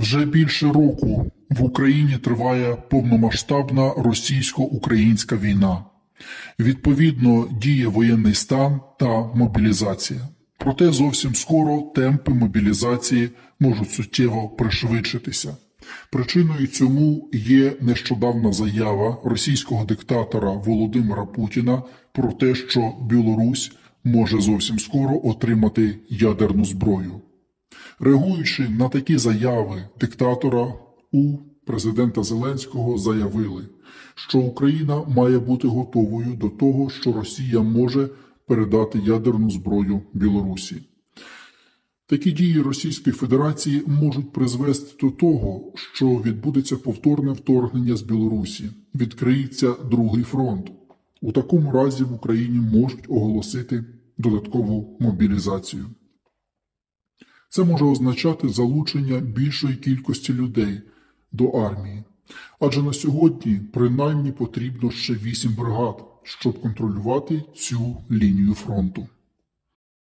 Вже більше року в Україні триває повномасштабна російсько-українська війна. Відповідно, діє воєнний стан та мобілізація. Проте зовсім скоро темпи мобілізації можуть суттєво пришвидшитися. Причиною цьому є нещодавна заява російського диктатора Володимира Путіна про те, що Білорусь може зовсім скоро отримати ядерну зброю. Реагуючи на такі заяви диктатора, у президента Зеленського заявили, що Україна має бути готовою до того, що Росія може передати ядерну зброю Білорусі. Такі дії Російської Федерації можуть призвести до того, що відбудеться повторне вторгнення з Білорусі, відкриється другий фронт. У такому разі в Україні можуть оголосити додаткову мобілізацію. Це може означати залучення більшої кількості людей до армії. Адже на сьогодні принаймні потрібно ще вісім бригад, щоб контролювати цю лінію фронту.